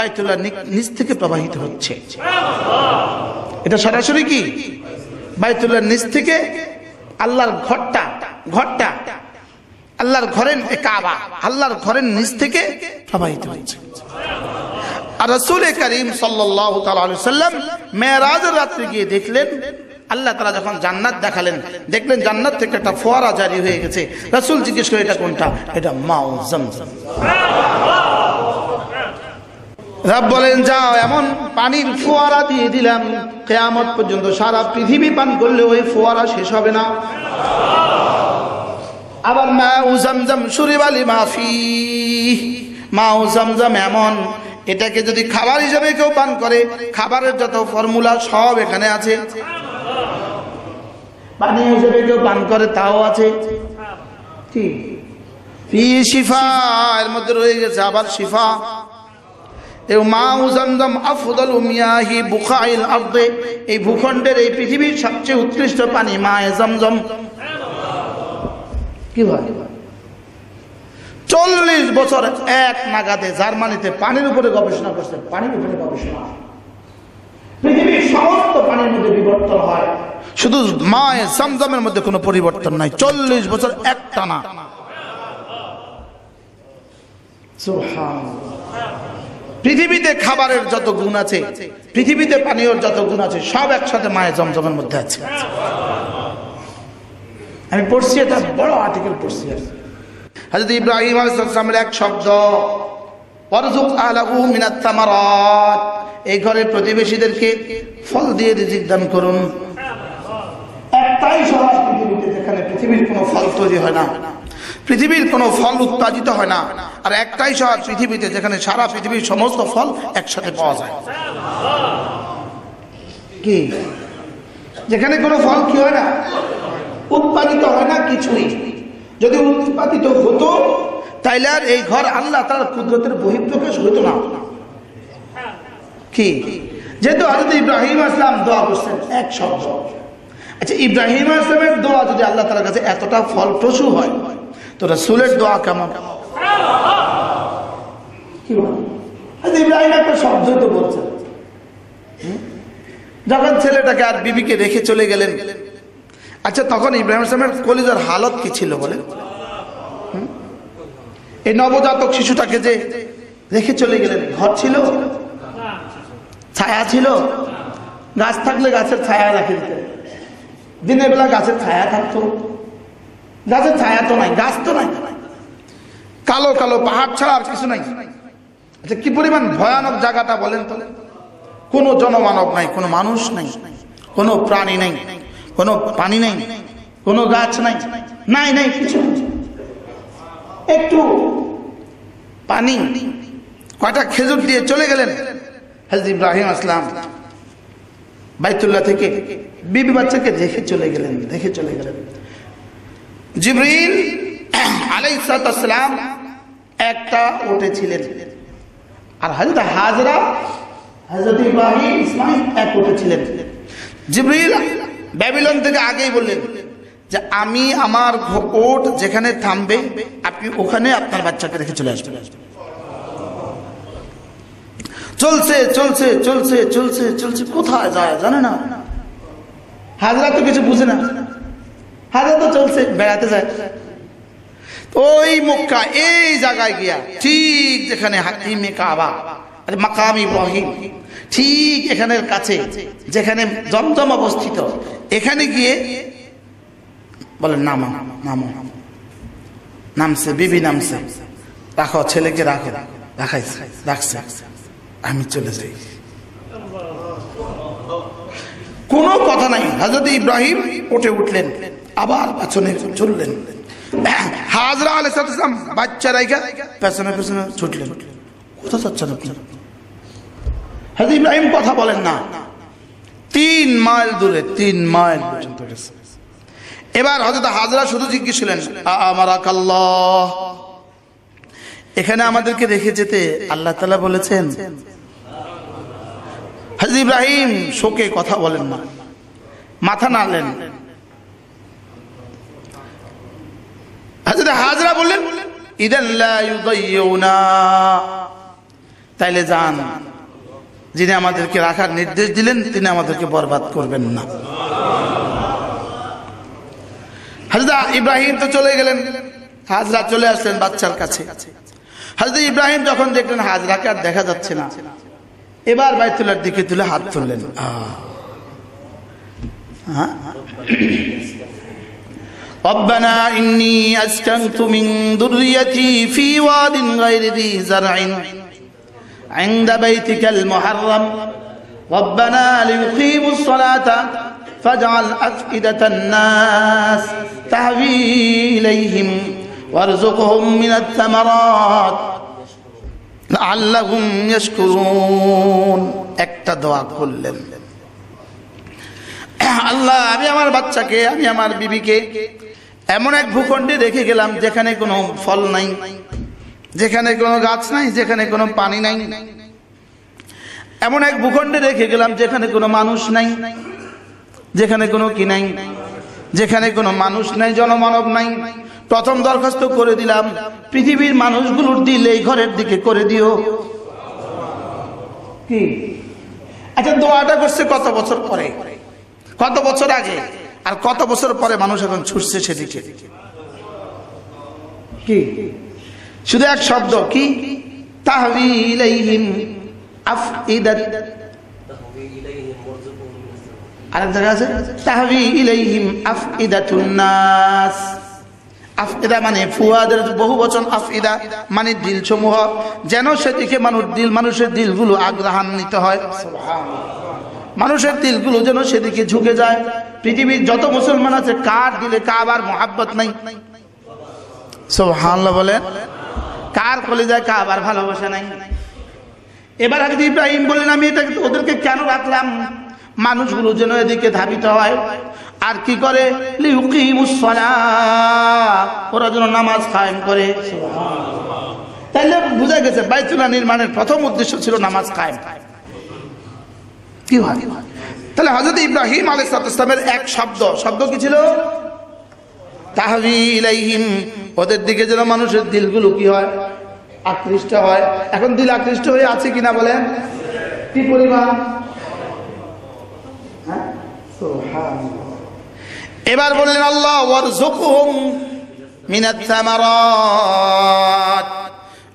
বাইতুল্লাহ নিচ থেকে প্রবাহিত হচ্ছে। এটা সরাসরি কি? বাইতুল্লাহ নিচ থেকে আল্লাহর ঘরটা ঘরটা, আল্লাহর ঘরের কাবা, আল্লাহর ঘরের নিচ থেকে প্রবাহিত হচ্ছে। আর রসুল করিম সাল্লাম মেয়েরাজের রাত্রে গিয়ে দেখলেন, আল্লাহ তারা যখন জান্নাত দেখালেন, দেখলেন জান্নাত থেকে একটা ফোয়ারা জারি হয়ে গেছে। রসুল জিজ্ঞেস করে, এটা কোনটা? এটা মাও জমজম। রব বলেন, যাও, এমন পানির ফোয়ারা দিয়ে দিলাম। কেয়ামত পর্যন্ত সারা পৃথিবী পান করলে ওই ফোয়ারা শেষ হবে না। আবার মা উ জমজম সুরিবালি মাফি। মা উ জমজম এমন, এটাকে যদি খাবার হিসেবে কেউ পান করে, খাবারের যত ফর্মুলা সব এখানে আছে। পানি হিসেবে কেউ পান করে, তাও আছে। কি? ফি শিফা, এর মধ্যে রয়ে গেছে আবার শিফা। আফদল মিয়াহি এই ভূখণ্ডের এই পৃথিবীর সবচেয়ে উৎকৃষ্ট পানি চল্লিশ বছর এক জার্মানিতে পানির উপরে গবেষণা করছে, পানির উপরে গবেষণা। পৃথিবীর সমস্ত পানির মধ্যে বিবর্তন হয়। শুধু মায়ের জমজমের মধ্যে কোনো পরিবর্তন নাই, চল্লিশ বছর একটা না পৃথিবীতে খাবারের যত গুণ আছে, পৃথিবীতে পানীয় যত গুণ আছে, সব একসাথে মায়ের জমজমের মধ্যে আছে। আমি পড়ছি, এটা বড় আর্টিকেল পড়ছি। হাজরত ইব্রাহিম আলাইহিসসালামের এক শব্দ এই ঘরের প্রতিবেশীদেরকে ফল দিয়ে রিজিক দান করুন। একটাই পৃথিবীতে, যেখানে পৃথিবীর কোনো ফল তৈরি হয় না। পৃথিবীর কোনো ফল উৎপাদিত হয় না। আর একটাই শহর পৃথিবীতে যেখানে সারা পৃথিবীর সমস্ত ফল একসাথে পাওয়া যায়। কি? যেখানে কোনো ফল কি হয় না? উৎপাদিত হয় না কিছুই। যদি উৎপাদিত হতো, তাইলে আর এই ঘর আল্লাহ তার কুদরতের বহিঃপ্রকাশ হতো না। কি? যেহেতু হজরত ইব্রাহিম আসলাম দোয়া করছেন, এক শব্দ। আচ্ছা ইব্রাহিম আসলামের দোয়া যদি আল্লাহ তালার কাছে এতটা ফলপ্রসূ হয় তো রসুলের দোয়া কেমন? হজরত ইব্রাহিম একটা শব্দই তো বলছেন? যখন ছেলেটাকে আর বিবিকে রেখে চলে গেলেন আচ্ছা তখন ইব্রাহিম আসলামের কলিজার হালত কি ছিল বলে? এই নবজাতক শিশুটাকে যে রেখে চলে গেলেন, ঘর ছিল? ছায়া ছিল? গাছ থাকলে গাছের ছায়া রাখে দিনের বেলা গাছের ছায়া থাকতো। গাছের ছায়া তো নাই, গাছ তো নাই। কালো কালো পাহাড় ছাড়া আর কিছু নাই। আচ্ছা কি পরিমাণ ভয়ানক জায়গাটা বলেন তো? কোনো জনমানব নাই, কোনো মানুষ নাই, কোনো প্রাণী নাই, কোনো পানি নাই, কোনো গাছ নাই নাই নাই, কিছু। একটু পানি, কয়টা খেজুর দিয়ে চলে গেলেন? হাজরত ইব্রাহিম আসলাম, বাইতুল্লাহ থেকে বিবি বাচ্চাকে দেখে চলে গেলেন, দেখে চলে গেলেন। জিবরিল আলাইসালাম একটা ওটে ছিলেন আর হাজরা জিবরিল ব্যাবিলন থেকে আগেই বললেন যে, আমি আমার যেখানে থামবে, আপনি ওখানে আপনার বাচ্চাকে রেখে চলে চলছে চলছে চলছে চলছে চলছে, কোথায় যায় জানে না। হাজরা তো কিছু বুঝে না। হাজরা তো চলছে, বেড়াতে যায়। ওই মক্কা, এই জায়গায় গিয়া, ঠিক যেখানে হাকিমে কাবা মাকাম ইব্রাহিম, ঠিক এখানের কাছে, যেখানে জমজম অবস্থিত, এখানে গিয়ে বলেন নামা, নামো। নামছে, বিবি নামছে। রাখো, ছেলেকে রাখো। রাখাইছে, রাখছে। আমি চলে যাই। কোনো কথা নাই। হাজরত ইব্রাহিম উঠে উঠলেন। আবার পেছনে চললেন হাজরা আলে আলাইসালাম বাচ্চা রাইখা পেছনে পেছনে ছুটলেন। কোথাও যাচ্ছেন আপনি? হাজরত ইব্রাহিম কথা বলেন না। তিন মাইল দূরে, তিন মাইল এবার হজরত হাজরা শুধু জিজ্ঞেস ছিলেন আমার আকাল্লাহ এখানে আমাদেরকে রেখে যেতে আল্লাহ তালা বলেছেন হাজি ইব্রাহিম শোকে কথা বলেন না, মাথা নাড়লেন। হাজরা হাজরা বললেন তাইলে যান, যিনি আমাদেরকে রাখার নির্দেশ দিলেন, তিনি আমাদেরকে বরবাদ করবেন না হাজরা ইব্রাহিম তো চলে গেলেন, হাজরা চলে আসলেন বাচ্চার কাছে হাজরা ইব্রাহিম যখন দেখলেন হাজরাকে আর দেখা যাচ্ছে না, এবার বাইতুল্লার দিকে তুলে হাত তুললেন। হ্যাঁ? ربنا إني أسكنت من ذريتي في واد غير ذي زرع عند بيتك المحرم ربنا ليقيموا الصلاة فاجعل أفئدة الناس تهوي إليهم وارزقهم من الثمرات لعلهم يشكرون একটা দোয়া করলেন আল্লাহ আমি আমার বাচ্চাকে আমি আমার বিবিকে এমন এক ভূখণ্ডে রেখে গেলাম, যেখানে কোনো ফল নাই, যেখানে কোনো গাছ নাই, যেখানে কোনো পানি নাই। এমন এক ভূখণ্ডে রেখে গেলাম, যেখানে কোনো মানুষ নাই, যেখানে কোনো কি নাই, যেখানে কোনো মানুষ নাই, জনমানব নাই। প্রথম দরখাস্ত করে দিলাম, পৃথিবীর মানুষগুলোর দিল এই ঘরের দিকে করে দিও। কি? আচ্ছা দোয়াটা করছে কত বছর পরে? কত বছর আগে? আর কত বছর পরে মানুষ এখন ছুটছে সেদিকে? কি? শুধু এক শব্দ, কি? মানে মানে দিল যেন সেদিকে মানুষ দিল মানুষের দিলগুলো আগ্রহান্বিত হয়। মানুষের দিলগুলো যেন সেদিকে ঝুঁকে যায়। পৃথিবীর যত মুসলমান আছে, কার দিলে কাবার মোহাব্বত নাই? সুবহানাল্লাহ বলেন, কার কলেজায় কাবার ভালোবাসা নাই? এবার হাজরত ইব্রাহিম বললেন আমি এটা ওদেরকে কেন রাখলাম? মানুষগুলো যেন এদিকে ধাবিত হয়। আর কি করে। ওরা যেন নামাজ কায়েম করে। তাইলে বোঝা গেছে, বাইতুল্লাহ নির্মাণের প্রথম উদ্দেশ্য ছিল নামাজ কায়েম। কি হয়। তাহলে হজরত ইব্রাহিম আলাইসালামের এক শব্দ। শব্দ কি ছিল? ইলাইহিম ওদের দিকে যেন মানুষের দিলগুলো কি হয়? আকৃষ্ট হয়। এখন দিল আকৃষ্ট হয়ে আছে কিনা বলেন? কি পরিমাণ? হ্যাঁ? এবার বললেন, আল্লাহ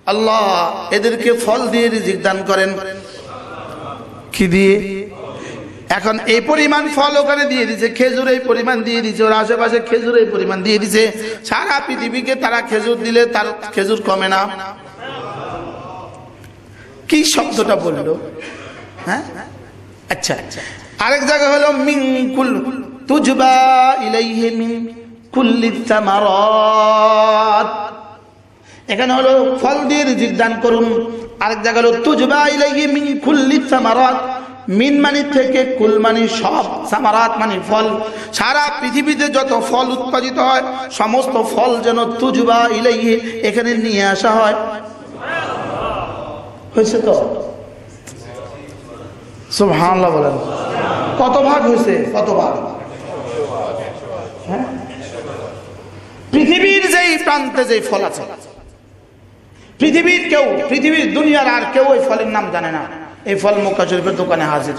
আল্লাহ এদেরকে ফল দিয়ে রিজিক দান করেন। কি দিয়ে। এখন এই পরিমাণ ফল ওখানে দিয়ে দিছে, খেজুর এই পরিমাণ দিয়ে দিছে, ওর আশেপাশে খেজুর এই পরিমাণ দিয়ে দিছে। সারা পৃথিবীকে তারা খেজুর দিলে তার খেজুর কমে না। কি শব্দটা বলল? হ্যাঁ? আচ্ছা আচ্ছা। আরেক জায়গা হলো, মিন কুল তুজবা ইলাইহি মিন কুল্লি তামারাত এখানে হলো, ফল দিয়ে রিজিক দান করুন। আরেক জায়গা হলো, তুজবা ইলাইহি মিন কুল্লি তামারাত মিন মানি থেকে কুল মানি সব, সামারাত মানে ফল। সারা পৃথিবীতে যত ফল উৎপাদিত হয়, সমস্ত ফল যেন তুজবা ইলাইহি এখানে নিয়ে আসা হয়। হয়েছে তো? সুবহানাল্লাহ বলেন। কত ভাগ হয়েছে? কত ভাগ? হ্যাঁ? পৃথিবীর যেই প্রান্তে যেই ফল আছে পৃথিবীর কেউ, পৃথিবীর দুনিয়ার আর কেউ এই ফলের নাম জানে না। এই ফল মক্কা শরীফের দোকানে হাজির।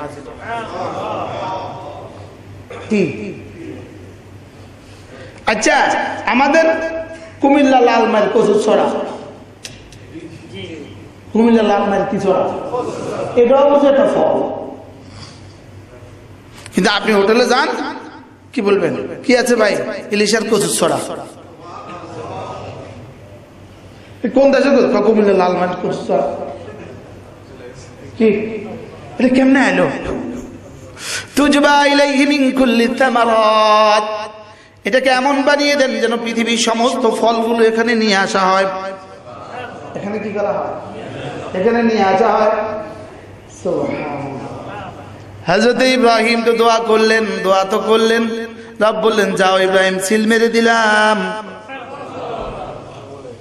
আচ্ছা আমাদের কুমিল্লা লালমাইল কচুর ছড়া। কুমিল্লা লালমাইল কি ছড়া? এটাও হচ্ছে একটা ফল। কিন্তু আপনি হোটেলে যান, কি বলবেন? কি আছে ভাই? ইলিশার কচুর ছড়া। কোন দেশে তো কুমিল্লা লালমাইল কচুর ছড়া কি? এটা কেমনে এলো তুজবা ইলাইহি মিন কুল্লি তামারাত এটাকে এমন বানিয়ে দেন যেন পৃথিবীর সমস্ত ফলগুলো এখানে নিয়ে আসা হয়? এখানে কি করা হয়? এখানে নিয়ে আসা হয়? হজরত ইব্রাহিম তো দোয়া করলেন, দোয়া তো করলেন। রব বললেন, যাও ইব্রাহিম, সিল মেরে দিলাম।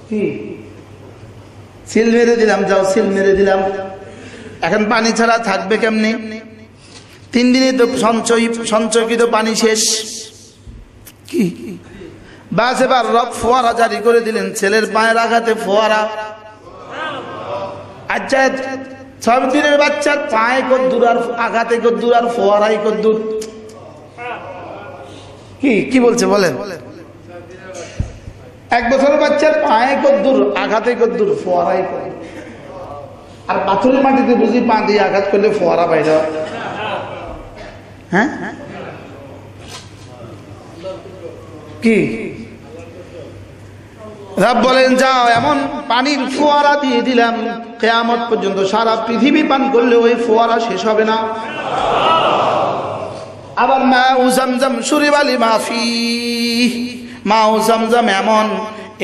কি? সিল মেরে দিলাম, যাও সিল মেরে দিলাম। এখন পানি ছাড়া থাকবে কেমনি? তিন দিনে তো সঞ্চয়, সঞ্চয়কৃত পানি শেষ। কি? বাস এবার রব ফোয়ারা জারি করে দিলেন, ছেলের পায়ের আঘাতে ফোয়ারা। আচ্ছা ছয় দিনের বাচ্চার পায়ে কদ্দুর আর আঘাতে কদ্দুর আর ফোয়ারাই কদ্দুর। কি কি বলছে বলেন? এক বছরের বাচ্চার পায়ে কদ্দুর, আঘাতে কদ্দুর, ফোয়ারাই কদ্দুর আর পাথরের মাটিতে বুঝি পা দিয়ে আঘাত করলে ফোয়ারা বাইরে। হ্যাঁ। কি? রাব বলেন, যাও, এমন পানির ফোয়ারা দিয়ে দিলাম, কেয়ামত পর্যন্ত সারা পৃথিবী পান করলে ওই ফোয়ারা শেষ হবে না। আবার মা উজামজাম সুরিবালি মাফি। মা উজামজাম এমন।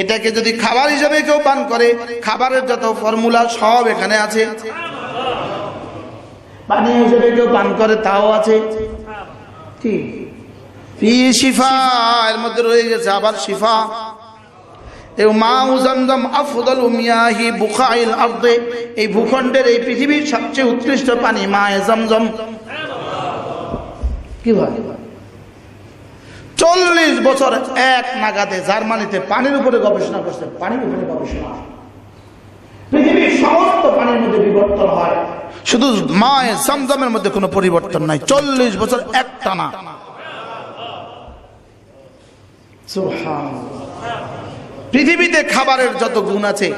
এটাকে যদি খাবার হিসেবে কেউ পান করে, খাবারের যত ফর্মুলা সব এখানে আছে। পানি হিসেবে কেউ পান করে, তাও আছে। শিফা, এর মধ্যে এই ভূখণ্ডের এই পৃথিবীর সবচেয়ে উৎকৃষ্ট পানি মা জমজম। কি ভাই চল্লিশ বছর এক নাগাদে জার্মানিতে পানির উপরে গবেষণা করছে, পানির উপরে গবেষণা। পৃথিবীতে খাবারের যত গুণ আছে,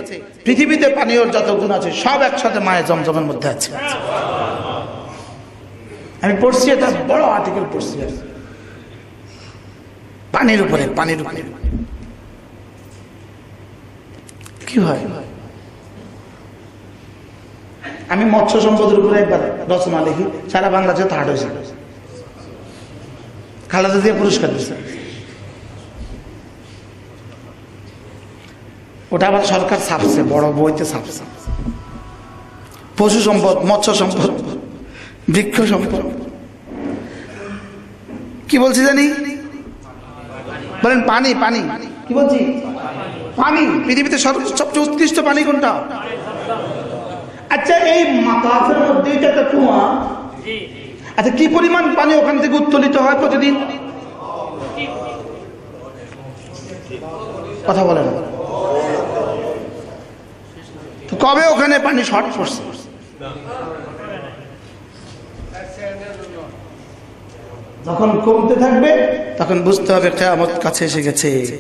পৃথিবীতে পানীয়র যত গুণ আছে, সব একসাথে মায়ের জমজমের মধ্যে আছে। আমি পড়ছি এটা বড় আর্টিকেল পড়ছি। পানির উপরে পানির উপরে। কি হয়? আমি মৎস্য সম্পদের উপরে একবার রচনা লিখি সারা বাংলাদেশে থার্ড হয়েছে। খালাদা দিয়ে পুরস্কার দিচ্ছে ওটা আবার সরকার ছাপছে, বড় বইতে ছাপছে। পশু সম্পদ, মৎস্য সম্পদ, বৃক্ষ সম্পদ। কি বলছি জানি? বলেন পানি পানি। কি বলছি? পানি। পৃথিবীতে সবচেয়ে উৎকৃষ্ট পানি কোনটা? আচ্ছা এই মাতাফের মধ্যে একটা কুয়া। আচ্ছা কি পরিমাণ পানি ওখান থেকে উত্তোলিত হয় প্রতিদিন? কথা বলেন। কবে ওখানে পানি শর্ট পড়ছে? যখন কমতে থাকবে তখন বুঝতে হবে কেয়ামত কাছে এসে গেছে।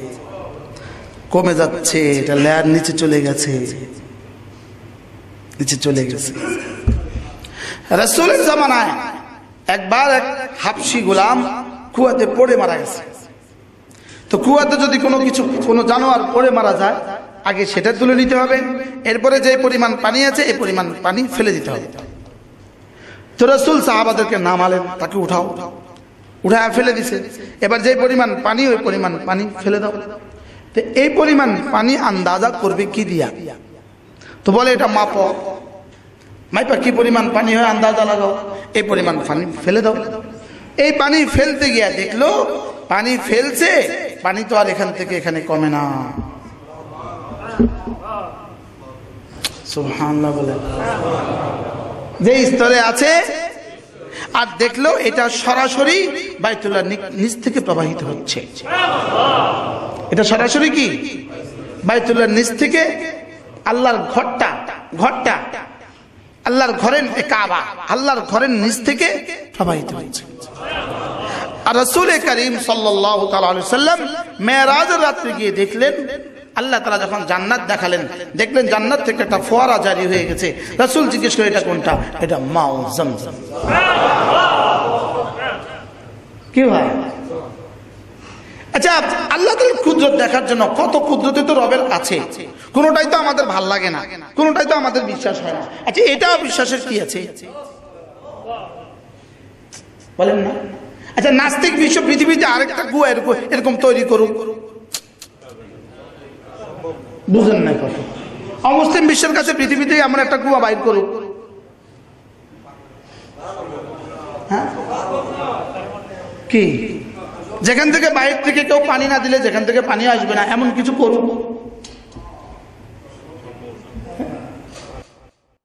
কমে যাচ্ছে, এটা লেয়ার নিচে চলে গেছে। নিচে চলে গেছে। রসুলের জামানায় একবার এক হাফসি গোলাম কুয়াতে পড়ে মারা গেছে। তো কুয়াতে যদি কোনো কিছু, কোনো জানোয়ার পড়ে মারা যায়, আগে সেটা তুলে নিতে হবে। এরপরে যে পরিমাণ পানি আছে, এই পরিমাণ পানি ফেলে দিতে হবে। তো রসুল সাহাবাদেরকে নামালেন, তাকে উঠাও। উঠায় ফেলে দিছে। এবার যে পরিমাণ পানি, ওই পরিমাণ পানি ফেলে দাও। তো এই পরিমাণ পানি আন্দাজা করবে কি দিয়া? তো বলে এটা মাপ। মাইপা, কি পরিমাণ পানি হয় আন্দাজা লাগাও। এই পরিমাণ পানি ফেলে দাও। এই পানি ফেলতে গিয়া দেখল, পানি ফেলছে, পানি তো আর এখান থেকে এখানে কমে না। বলে। যে স্তরে আছে আর দেখল এটা সরাসরি বাইতুল্লাহ নিচ থেকে প্রবাহিত হচ্ছে। এটা সরাসরি কি? বাইতুল্লাহ নিচ থেকে আল্লাহর ঘরটা ঘরটা, আল্লাহর ঘরের কাবা, আল্লাহর ঘরের নিচ থেকে প্রবাহিত হচ্ছে। আর রসুল করিম সাল্লাহ সাল্লাম মেয়েরাজের রাত্রে গিয়ে দেখলেন আল্লাহ তারা যখন জান্নাত দেখালেন, দেখলেন জান্নাত থেকে একটা ফোয়ারা জারি হয়ে গেছে। রসুল জিজ্ঞেস করে, এটা কোনটা? এটা মাও জমজম। কি ভাই? আচ্ছা আল্লাহ তাআলার কুদরত দেখার জন্য কত কুদরতে তো রবের আছে। কোনোটাই তো আমাদের ভালো লাগে না। কোনোটাই তো আমাদের বিশ্বাস হয় না। আচ্ছা এটাও বিশ্বাসের কি আছে? বলেন না। আচ্ছা নাস্তিক বিশ্ব পৃথিবীতে আরেকটা গুয়া এরকম এরকম তৈরি করুক। বুঝেন নাই কথা। অমুসলিম বিশ্বের কাছে পৃথিবীতেই এমন একটা কুয়া বাইর করুক। হ্যাঁ? কি? যেখান থেকে বাইর থেকে কেউ পানি না দিলে যেখান থেকে পানি আসবে না, এমন কিছু করুক।